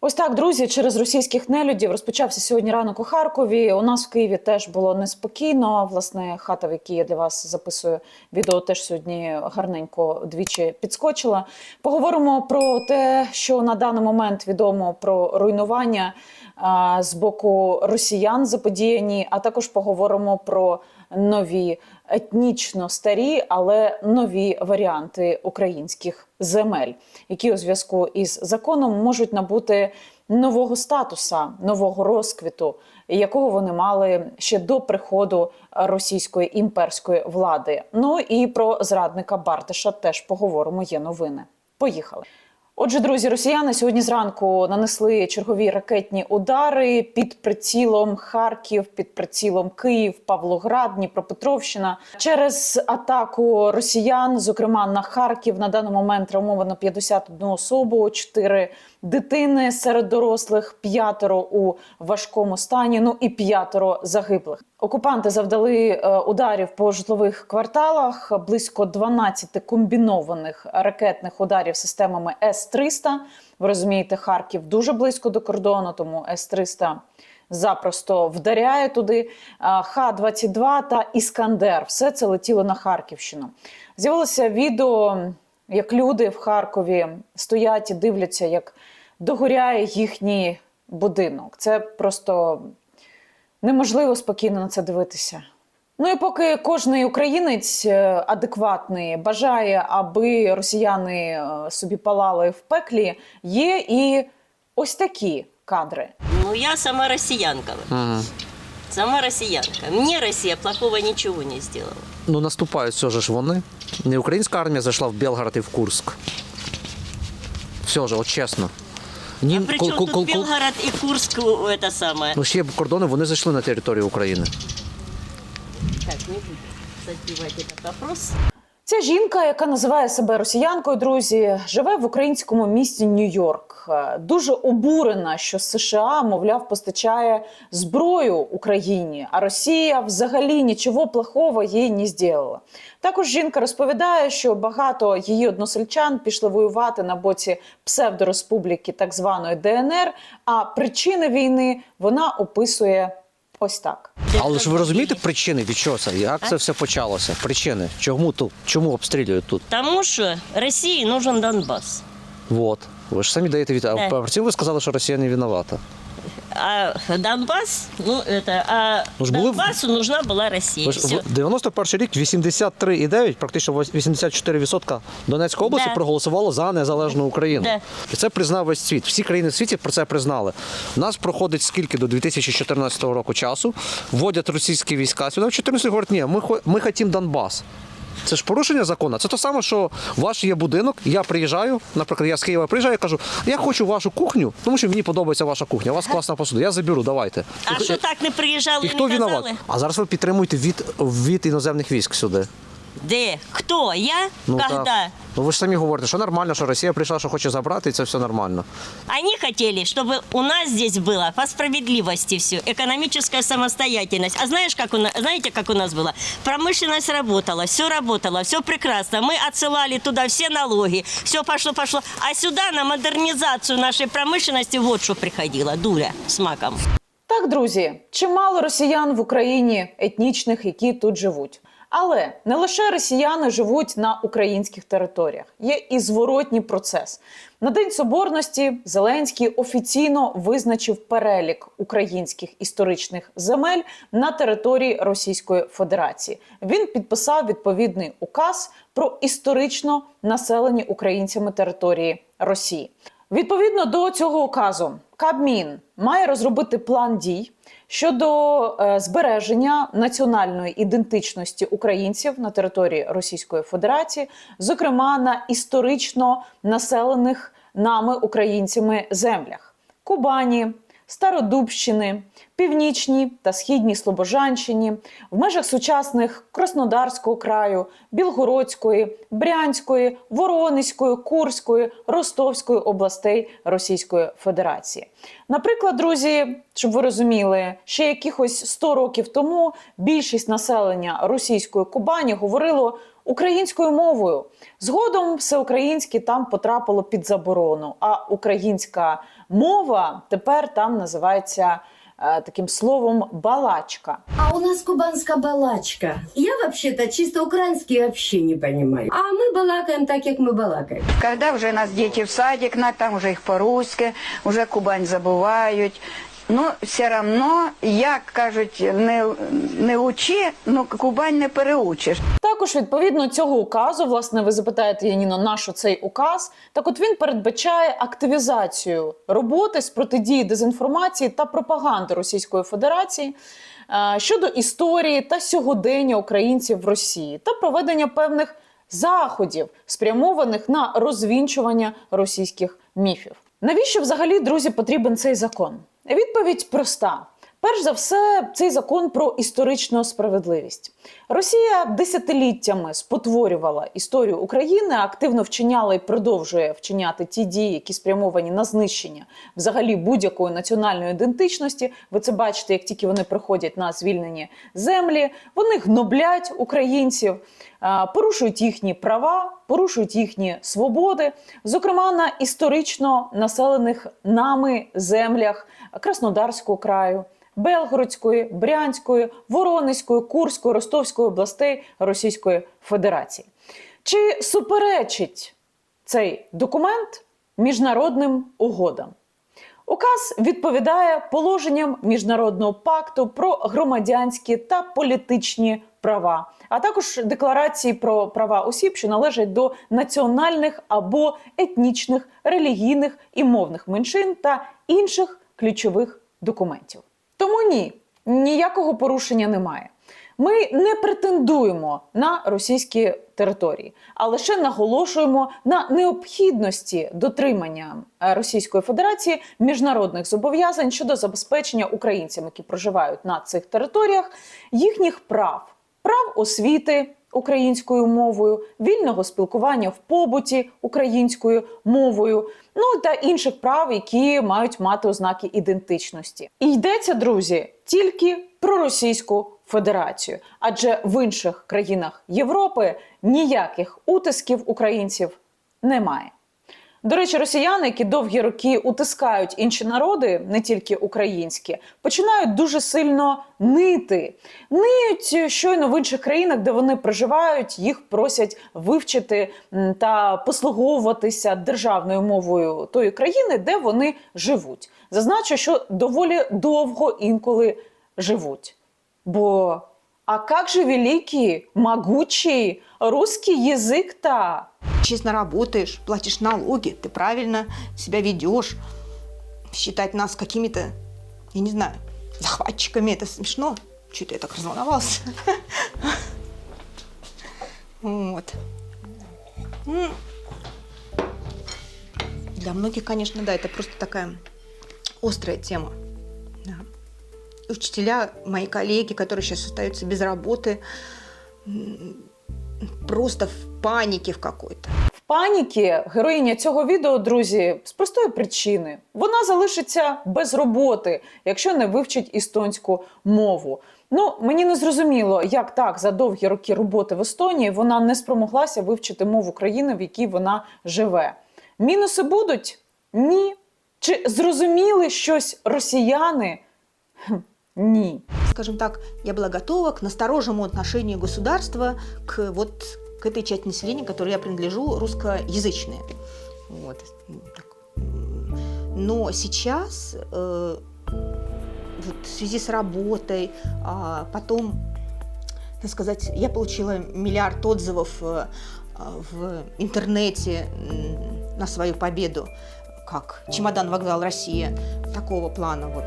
Ось так, друзі, через російських нелюдів розпочався сьогодні ранок у Харкові. У нас в Києві теж було неспокійно. Власне, хата, в якій я для вас записую відео, теж сьогодні гарненько двічі підскочила. Поговоримо про те, що на даний момент відомо про руйнування а, з боку росіян заподіяні, а також поговоримо про нові етнічно старі, але нові варіанти українських земель, які у зв'язку із законом можуть набути нового статуса, нового розквіту, якого вони мали ще до приходу російської імперської влади. Ну і про зрадника Бартиша теж поговоримо. Є новини. Поїхали. Отже, друзі, росіяни сьогодні зранку нанесли чергові ракетні удари під прицілом Харків, під прицілом Київ, Павлоград, Дніпропетровщина. Через атаку росіян, зокрема на Харків, на даний момент травмовано 51 особу, 4 дитини серед дорослих, п'ятеро у важкому стані. Ну і п'ятеро загиблих. Окупанти завдали е, ударів по житлових кварталах, близько 12 комбінованих ракетних ударів системами С-300. Ви розумієте, Харків дуже близько до кордону, тому С-300 запросто вдаряє туди. А, Х-22 та Іскандер. Все це летіло на Харківщину. З'явилося відео, як люди в Харкові стоять і дивляться, як догоряє їхній будинок. Це просто неможливо спокійно на це дивитися. Ну і поки кожний українець е, адекватний бажає, аби росіяни е, собі палали в пеклі, є і ось такі кадри. Ну, я сама россиянка. Сама россиянка. Мне Россия плохого ничего не сделала. Ну, наступають все ж вони. Не українська армія зайшла в Белгород і в Курск. Все ж, от чесно. Ні, А при кол- чем кол- тут кол- кол- Белгород и Курск э, это самое? Ну, ще кордони, вони зайшли на територію України. Так, не буду задевать этот вопрос. Ця жінка, яка називає себе росіянкою, друзі, живе в українському місті Нью-Йорк. Е, Дуже обурена, що США, мовляв, постачає зброю Україні, а Росія взагалі нічого плохого їй не зробила. Також жінка розповідає, що багато її односельчан пішли воювати на боці псевдореспубліки так званої ДНР. А причини війни вона описує ось так. Але ж ви розумієте причини, від чого це? Як це все почалося? Причини. Чому тут? Чому обстрілюють тут? Тому що Росії нужен Донбас. Вот. Ви ж самі даєте від. А Да. цьому ви сказали, що Росія не винувата. А Донбасс, ну это, а Ну ж були в- Донбассу нужна была Россия. Ви ж Всё. в 91 рік 83,9, практично 84% Донецької області Да. проголосувало за незалежну Україну. Да. І це признав весь світ. Всі країни в світі про це признали. У нас проходить скільки до 2014 року часу, вводять російські війська сюди. В 14 говорять, ні, ми, хо- ми хотімо Донбас. Це ж порушення закону. Це то саме, що ваш є будинок, я приїжджаю, наприклад, я з Києва приїжджаю, і кажу, я хочу вашу кухню, тому що мені подобається ваша кухня, у вас класна посуда, я заберу, давайте. А що так не приїжджали? І хто не виноват? А зараз ви підтримуєте від, від іноземних військ сюди. Де? Хто? Я? Когда? так. Ну ви ж самі говорите, що нормально, що Росія прийшла, що хоче забрати, і це все нормально. Они хотели, чтобы у нас здесь было по справедливости все, экономическая самостоятельность. А знаешь, как у нас, знаете, как у нас было? Промышленность работала, все работало, все прекрасно. Мы отсылали туда все налоги, все пошло, пошло. А сюда на модернизацию нашей промышленности вот что приходило, дуля с маком. Так, друзі, чимало росіян в Україні етнічних, які тут живуть. Але не лише росіяни живуть на українських територіях, є і зворотній процес. На День Соборності Зеленський офіційно визначив перелік українських історичних земель на території Російської Федерації. Він підписав відповідний указ про історично населені українцями території Росії. Відповідно до цього указу, Кабмін має розробити план дій щодо е, збереження національної ідентичності українців на території Російської Федерації, зокрема на історично населених нами українцями землях. Кубані, Стародубщини, Північній та Східній Слобожанщині, в межах сучасних Краснодарського краю, Білгородської, Брянської, Воронезької, Курської, Ростовської областей Російської Федерації. Наприклад, друзі, щоб ви розуміли, ще якихось 100 років тому більшість населення російської Кубані говорило українською мовою. Згодом всеукраїнське там потрапило під заборону, а українська мова тепер там називається е, таким словом балачка. А у нас кубанська балачка. Я вообще-то чисто український вообще не понимаю. А ми балакаємо так, як ми балакаємо. Коли вже нас діти в садик, на там вже їх по-русски, вже Кубань забувають. Ну, все одно, як кажуть, не, не учи, ну Кубань не переучиш. Також відповідно цього указу, власне, ви запитаєте Яніно, на що цей указ? Так, от він передбачає активізацію роботи з протидії дезінформації та пропаганди Російської Федерації е, щодо історії та сьогодення українців в Росії та проведення певних заходів, спрямованих на розвінчування російських міфів. Навіщо взагалі, друзі, потрібен цей закон? Відповідь проста. Перш за все, цей закон про історичну справедливість. Росія десятиліттями спотворювала історію України, активно вчиняла і продовжує вчиняти ті дії, які спрямовані на знищення взагалі будь-якої національної ідентичності. Ви це бачите, як тільки вони приходять на звільнені землі, вони гноблять українців, порушують їхні права, порушують їхні свободи, зокрема на історично населених нами землях Краснодарського краю. Белгородської, Брянської, Воронезької, Курської, Ростовської областей Російської Федерації. Чи суперечить цей документ міжнародним угодам? Указ відповідає положенням міжнародного пакту про громадянські та політичні права, а також декларації про права осіб, що належать до національних або етнічних, релігійних і мовних меншин та інших ключових документів. Тому ні, ніякого порушення немає. Ми не претендуємо на російські території, а лише наголошуємо на необхідності дотримання е, Російської Федерації міжнародних зобов'язань щодо забезпечення українцям, які проживають на цих територіях, їхніх прав, прав освіти українською мовою, вільного спілкування в побуті українською мовою, ну та інших прав, які мають мати ознаки ідентичності. І йдеться, друзі, тільки про Російську Федерацію, адже в інших країнах Європи ніяких утисків українців немає. До речі, росіяни, які довгі роки утискають інші народи, не тільки українські, починають дуже сильно нити. Ниють щойно в інших країнах, де вони проживають, їх просять вивчити та послуговуватися державною мовою тої країни, де вони живуть. Зазначу, що доволі довго інколи живуть. Бо а как же великий, могучий русский язык-то? честно работаешь, платишь налоги, ты правильно себя ведешь. Считать нас какими-то, я не знаю, захватчиками, это смешно. Чего-то я так разволновался. Вот. М. Для многих, конечно, да, это просто такая острая тема. Да. Учителя, мои коллеги, которые сейчас остаются без работы, просто в панике в какой-то. В паніки героїня цього відео, друзі, з простої причини. Вона залишиться без роботи, якщо не вивчить естонську мову. Ну, мені не зрозуміло, як так за довгі роки роботи в Естонії вона не спромоглася вивчити мову країни, в якій вона живе. Мінуси будуть? Ні. Чи зрозуміли щось росіяни? Ні. скажем так, я была готова к насторожему отношению государства к вот к этой части населения, которой я принадлежу, русскоязычные. Вот. Но сейчас, э, вот в связи с работой, а потом, так сказать, я получила миллиард отзывов э, в интернете на свою победу, как «Чемодан, вокзал, Россия», такого плана вот.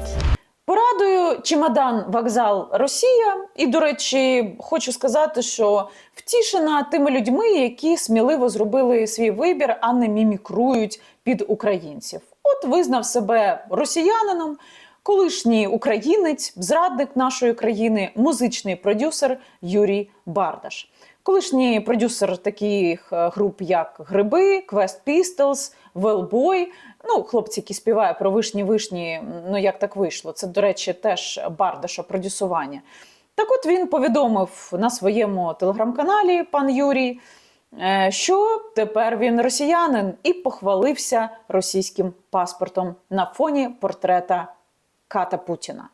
Чемодан вокзал Росія. І, до речі, хочу сказати, що втішена тими людьми, які сміливо зробили свій вибір, а не мімікрують під українців. От визнав себе росіянином, колишній українець, зрадник нашої країни, музичний продюсер Юрій Бардаш. Колишній продюсер таких е, груп, як Гриби, Quest Pistols, Wellboy. Ну, хлопці, які співають про вишні вишні. Ну як так вийшло? Це, до речі, теж Бардаша продюсування. Так от він повідомив на своєму телеграм-каналі пан Юрій, е, що тепер він росіянин і похвалився російським паспортом на фоні портрета Ката Путіна.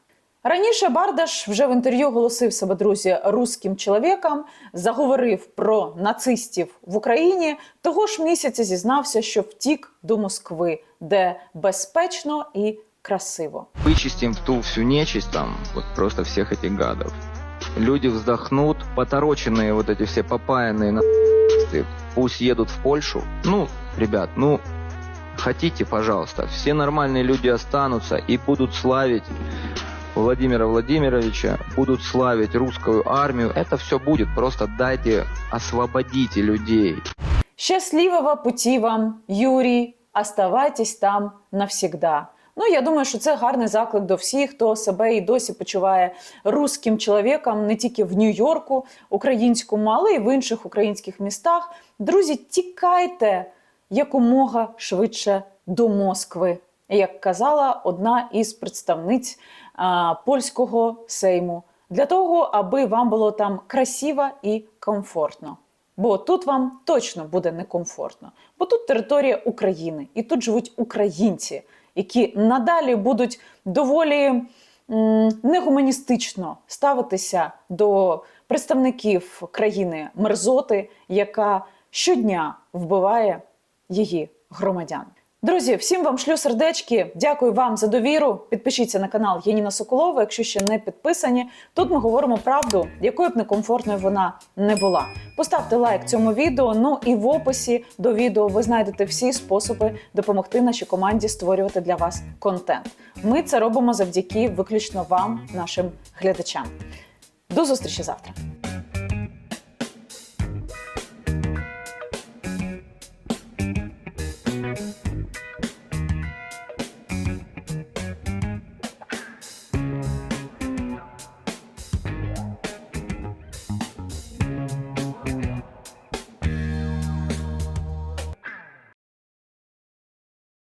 Раніше Бардаш вже в інтерв'ю оголосив себе друзі руським чоловіком, заговорив про нацистів в Україні. Того ж місяця зізнався, що втік до Москви, де безпечно і красиво. вычистим ту всю нечисть там, вот просто всех этих гадов. Люди вздохнут, потороченные вот эти все попаянные на пусть едут в Польшу. Ну, ребят, ну, хотите, пожалуйста, все нормальные люди останутся и будут славить Владимира Владимировича, будут славить русскую армию. Это все будет, просто дайте, освободите людей. Щасливого путі вам, Юрій, оставайтесь там навсігда. Ну, я думаю, що це гарний заклик до всіх, хто себе і досі почуває руським чоловіком не тільки в Нью-Йорку, українському, але й в інших українських містах. Друзі, тікайте якомога швидше до Москви, як казала одна із представниць польського сейму, для того, аби вам було там красиво і комфортно. Бо тут вам точно буде некомфортно. Бо тут територія України, і тут живуть українці, які надалі будуть доволі негуманістично ставитися до представників країни мерзоти, яка щодня вбиває її громадян. Друзі, всім вам шлю сердечки. Дякую вам за довіру. Підпишіться на канал Яніна Соколова, якщо ще не підписані. Тут ми говоримо правду, якою б некомфортною вона не була. Поставте лайк цьому відео. Ну і в описі до відео ви знайдете всі способи допомогти нашій команді створювати для вас контент. Ми це робимо завдяки виключно вам, нашим глядачам. До зустрічі завтра.